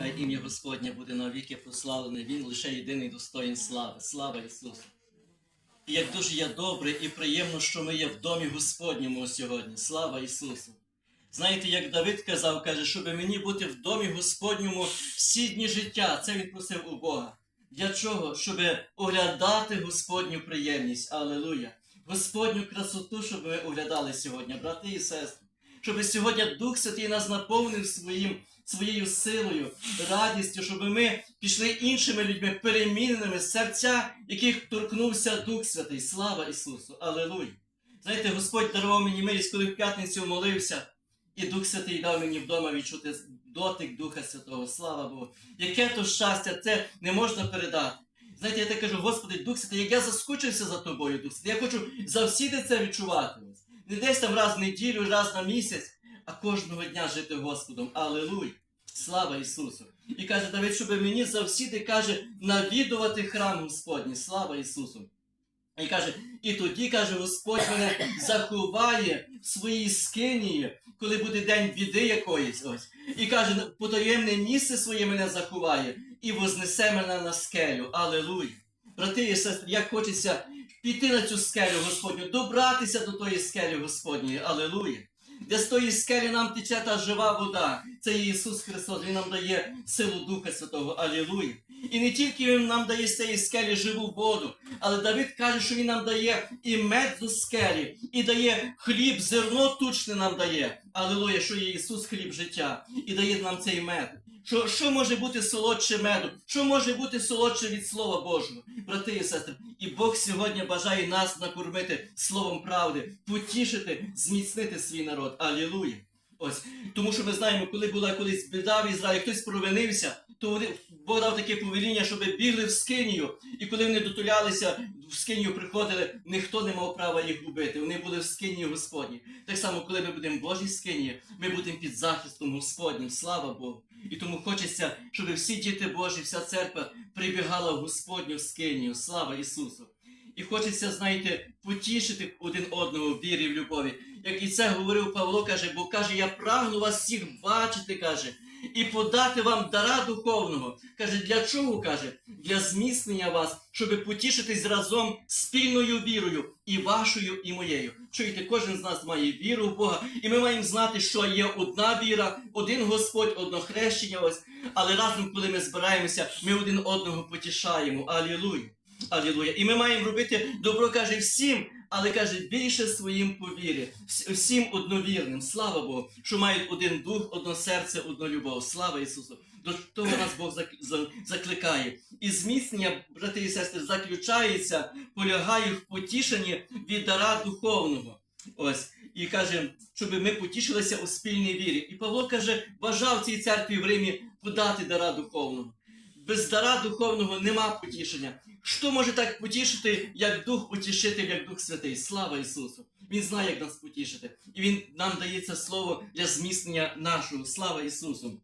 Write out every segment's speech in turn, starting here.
Хай ім'я Господнє буде навіки прославлене. Він лише єдиний достоїн слави. Слава Ісусу! І як дуже є добре і приємно, що ми є в домі Господньому сьогодні. Слава Ісусу! Знаєте, як Давид казав, каже, щоб мені бути в домі Господньому всі дні життя. Це він просив у Бога. Для чого? Щоб оглядати Господню приємність. Алелуя! Господню красоту, щоб ми оглядали сьогодні, брати і сестри. Щоб сьогодні Дух Святий нас наповнив своїм, своєю силою, радістю, щоб ми пішли іншими людьми, переміненими серця, яких торкнувся Дух Святий. Слава Ісусу! Алелуя! Знаєте, Господь дарував мені милість, коли в п'ятницю молився, і Дух Святий дав мені вдома відчути дотик Духа Святого. Слава Богу! Яке то щастя, це не можна передати. Знаєте, я так кажу, Господи, Дух Святий, як я заскучився за тобою, Дух Святий, я хочу завсіди це відчувати. Не десь там раз в неділю, раз на місяць, а кожного дня жити Господом. Алілуй! Слава Ісусу! І каже Давид, щоб мені завсіди каже навідувати храм Господній. Слава Ісусу! І каже, і тоді каже, Господь мене заховає в своїй скинії, коли буде день біди якоїсь. Ось. І каже, потаємне місце своє мене заховає і вознесе мене на скелю. Алелуй! Брати і сестри, як хочеться піти на цю скелю Господню, добратися до тої скелі Господньої. Алелуя! Де з тої скелі нам тече та жива вода. Це Ісус Христос, Він нам дає силу Духа Святого. Алілуя! І не тільки Він нам дає з цієї скелі живу воду, але Давид каже, що Він нам дає і мед до скелі, і дає хліб, зерно тучне нам дає. Алілуя, що є Ісус хліб життя, і дає нам цей мед. Що, що може бути солодше меду? Що може бути солодше від Слова Божого? Брати і сестри, і Бог сьогодні бажає нас накормити словом правди, потішити, зміцнити свій народ. Алілуя! Ось тому, що ми знаємо, коли була колись біда в Ізраїлі, хтось провинився, то вони Бог дав таке повеління, щоб бігли в скинію. І коли вони дотулялися, в скинію приходили, ніхто не мав права їх убити. Вони були в скині Господні. Так само, коли ми будемо в Божій скині, ми будемо під захистом Господнім. Слава Богу. І тому хочеться, щоб всі діти Божі, вся церква прибігала в Господню скинію. Слава Ісусу! І хочеться, знаєте, потішити один одного в вірі, в любові. Як і це говорив Павло, каже, бо каже, я прагну вас всіх бачити, каже, і подати вам дара духовного. Каже, для чого? каже? Для зміцнення вас, щоб потішитись разом спільною вірою, і вашою, і моєю. Чуєте, кожен з нас має віру в Бога, і ми маємо знати, що є одна віра, один Господь, одно хрещення. Ось, але разом, коли ми збираємося, ми один одного потішаємо. Алілуя! Алілуя! І ми маємо робити добро, каже, всім. Але каже, більше своїм по вірі, вс- всім одновірним. Слава Богу, що мають один дух, одно серце, одну любов. Слава Ісусу! До того нас Бог зак- закликає. І зміцнення, брати і сестри, заключається, полягає в потішенні від дара духовного. Ось. І каже, щоб ми потішилися у спільній вірі. І Павло каже, бажав цій церкві в Римі подати дара духовного. Без дара духовного нема потішення. Що може так потішити, як Дух утішитель, як Дух Святий? Слава Ісусу! Він знає, як нас потішити. І Він нам дає це слово для зміцнення нашого. Слава Ісусу!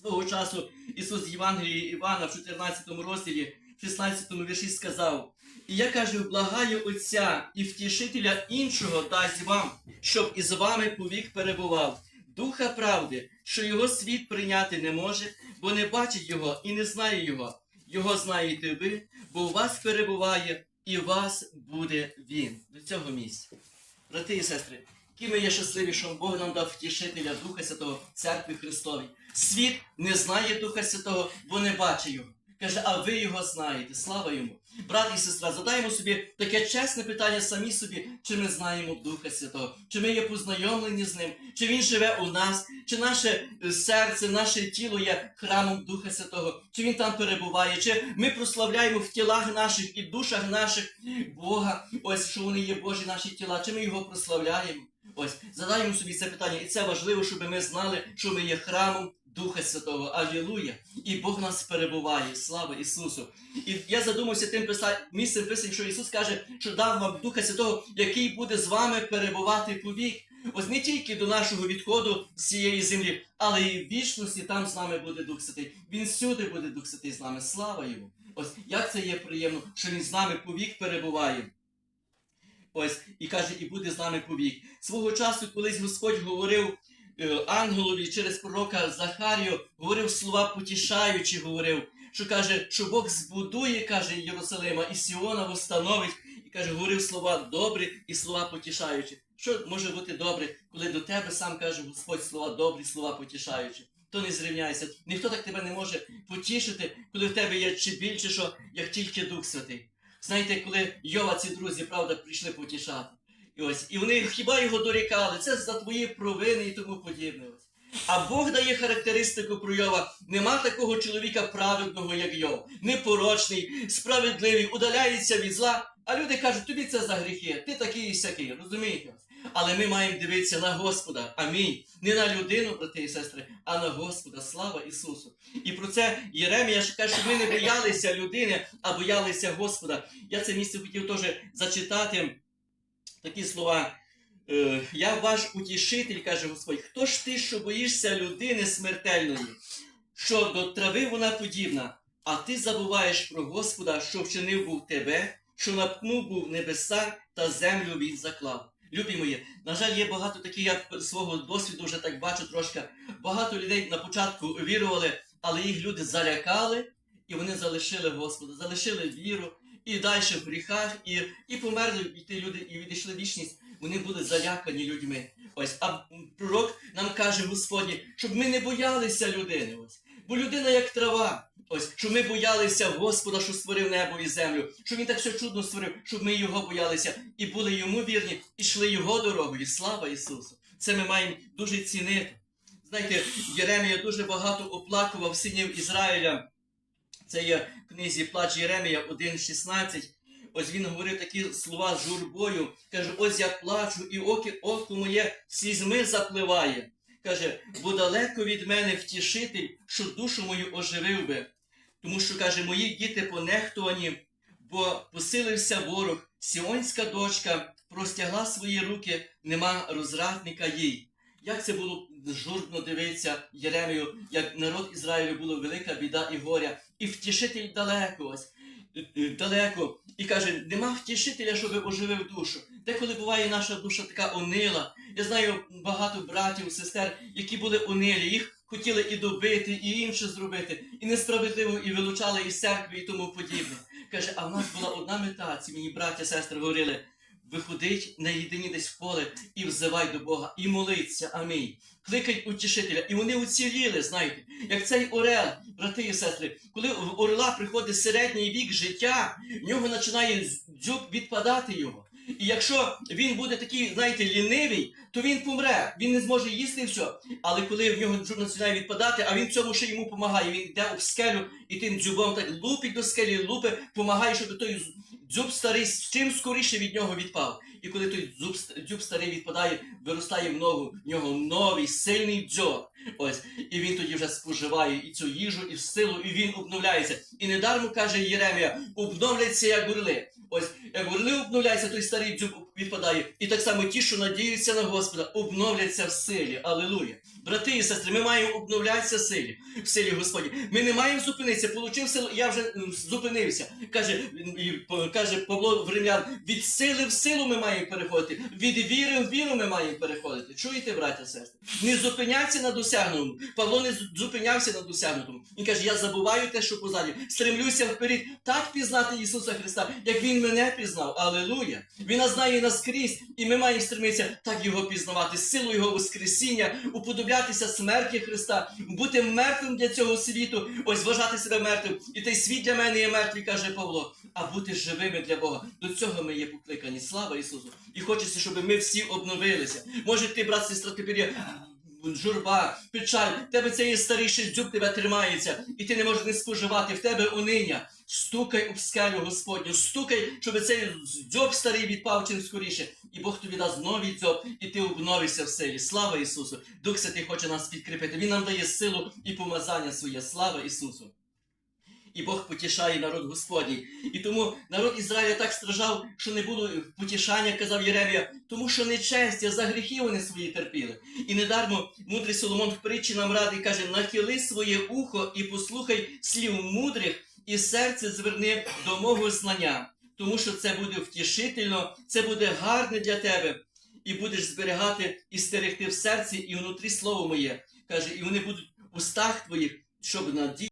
Свого часу Ісус Євангелії Івана в 14 розділі, в 16 вірші сказав: І я кажу, благаю Отця і втішителя іншого дасть вам, щоб із вами повік перебував. Духа правди, що його світ прийняти не може, бо не бачить його і не знає його. Його знаєте ви, бо у вас перебуває і у вас буде він. До цього місця. Брати і сестри, ми є щасливі, що Бог нам дав втішителя Духа Святого Церкви Христовій. Світ не знає Духа Святого, бо не бачить його. Каже, а ви його знаєте. Слава йому. Брат і сестра, задаємо собі таке чесне питання самі собі, чи ми знаємо Духа Святого, чи ми є познайомлені з ним, чи він живе у нас, чи наше е, серце, наше тіло є храмом Духа Святого, чи він там перебуває, чи ми прославляємо в тілах наших і душах наших Бога, ось що вони є Божі наші тіла, чи ми його прославляємо. Ось, задаємо собі це питання, і це важливо, щоб ми знали, що ми є храмом Духа Святого. Алілуя! І Бог нас перебуває. Слава Ісусу! І я задумався тим місцем писань, що Ісус каже, що дав вам Духа Святого, який буде з вами перебувати повік. Ось не тільки до нашого відходу з цієї землі, але і в вічності там з нами буде Дух Святий. Він всюди буде Дух Святий з нами. Слава йому! Ось як це є приємно, що він з нами повік перебуває. Ось і каже, і буде з нами повік. Свого часу колись Господь говорив ангелові через пророка Захарію говорив слова потішаючі, говорив, що каже, що Бог збудує, каже Єрусалима, і Сіона восстановить, і каже, говорив слова добрі і слова потішаючі. Що може бути добре, коли до тебе сам каже Господь слова добрі, слова потішаючі? То не зрівняйся. Ніхто так тебе не може потішити, коли в тебе є чи більше, що як тільки Дух Святий. Знаєте, коли Йова ці друзі, правда, прийшли потішати. І ось, і вони хіба його дорікали, це за твої провини і тому подібне. А Бог дає характеристику про Йова. Нема такого чоловіка праведного, як Йов. Непорочний, справедливий, удаляється від зла. А люди кажуть, тобі це за гріхи, ти такий і сякий, розумієте? Але ми маємо дивитися на Господа. Амінь. Не на людину, брати і сестри, а на Господа. Слава Ісусу. І про це Єремія ж каже, що ми не боялися людини, а боялися Господа. Я це місце хотів теж зачитати такі слова. Е, Я ваш утішитель, каже Господь. Хто ж ти, що боїшся людини смертельної, що до трави вона подібна, а ти забуваєш про Господа, що вчинив був тебе, що напнув був небеса та землю він заклав. Любі мої, на жаль, є багато таких, я свого досвіду вже так бачу трошки. Багато людей на початку вірували, але їх люди залякали, і вони залишили Господа, залишили віру і далі в гріхах, і, і померли і ті люди, і відійшли вічність. Вони були залякані людьми. Ось, а пророк нам каже Господні, щоб ми не боялися людини. Ось. Бо людина як трава. Ось, щоб ми боялися Господа, що створив небо і землю, щоб він так все чудно створив, щоб ми його боялися і були йому вірні, і йшли його дорогою. Слава Ісусу! Це ми маємо дуже цінити. Знаєте, Єремія дуже багато оплакував синів Ізраїля. Це є в книзі Плач Єремія 1.16. Ось він говорив такі слова з журбою. Каже, ось я плачу, і око, око моє слізьми запливає. Каже, бо далеко від мене втішитель, що душу мою оживив би. Тому що, каже, мої діти понехтувані, бо посилився ворог, сіонська дочка простягла свої руки, нема розрадника їй. Як це було журбно дивитися Єремію, як народ Ізраїлю було велика біда і горя, і втішитель далеко ось, е, е, далеко. І каже, нема втішителя, щоб оживив душу. Деколи буває наша душа така онила. Я знаю багато братів, сестер, які були онилі, їх хотіли і добити, і інше зробити, і несправедливо, і вилучали із церкви, і тому подібне. Каже, а в нас була одна мета, ці мені браття, сестри говорили. Виходить на єдині десь в поле і взивай до Бога, і молиться, амінь. Кликай утішителя. І вони уціліли, знаєте, як цей орел, брати і сестри, коли в орла приходить середній вік життя, в нього починає дзюб відпадати його. І якщо він буде такий, знаєте, лінивий, то він помре, він не зможе їсти все. Але коли в нього дзюб починає відпадати, а він цьому ще йому допомагає, він йде об скелю і тим дзюбом так лупить до скелі, лупить, допомагає, щоб той дзюб старий чим скоріше від нього відпав. І коли той дзюб, дзюб старий відпадає, виростає в ногу, в нього новий сильний дзьоб. Ось, і він тоді вже споживає і цю їжу, і в силу, і він обновляється. І недармо каже Єремія, обновляться як горли. Ось, як горли обновляються, той старий дзюб відпадає. І так само ті, що надіються на Господа, обновляться в силі. Алілуя. Брати і сестри, ми маємо обновлятися в силі, в силі Господі. Ми не маємо зупинитися. Получив силу, я вже зупинився. Каже, каже Павло в Римлян, від сили в силу ми маємо переходити, від віри в віру ми маємо переходити. Чуєте, браття сестри? Не зупинятися на досягнутому. Павло не зупинявся на досягнутому. Він каже, я забуваю те, що позаді. Стремлюся вперед так пізнати Ісуса Христа, як Він мене пізнав. Алілуя! Він нас знає наскрізь, і ми маємо стремитися так його пізнавати, силу Його Воскресіння, уподоблятися смерті Христа, бути мертвим для цього світу, ось вважати себе мертвим. І той світ для мене є мертвий, каже Павло, а бути живими для Бога. До цього ми є покликані. Слава Ісусу! І хочеться, щоб ми всі обновилися. Може, ти, брат, сестра, тепер є журба, печаль, в тебе цей є старіший дзюб тебе тримається, і ти не можеш не споживати, в тебе униння. Стукай об скелю Господню, стукай, щоб цей дзьоб старий відпав чим скоріше. І Бог тобі дасть новий дзьоб, і ти обновишся в силі. Слава Ісусу! Дух Святий хоче нас підкріпити. Він нам дає силу і помазання своє. Слава Ісусу! І Бог потішає народ Господній. І тому народ Ізраїля так страждав, що не було потішання, казав Єремія, тому що нечестя за гріхи вони свої терпіли. І недармо мудрий Соломон в притчі нам радий каже: нахили своє ухо і послухай слів мудрих, і серце зверни до мого знання, тому що це буде втішительно, це буде гарне для тебе. і будеш зберігати і стерегти в серці, і внутрі слово моє. Каже, і вони будуть в устах твоїх, щоб надія.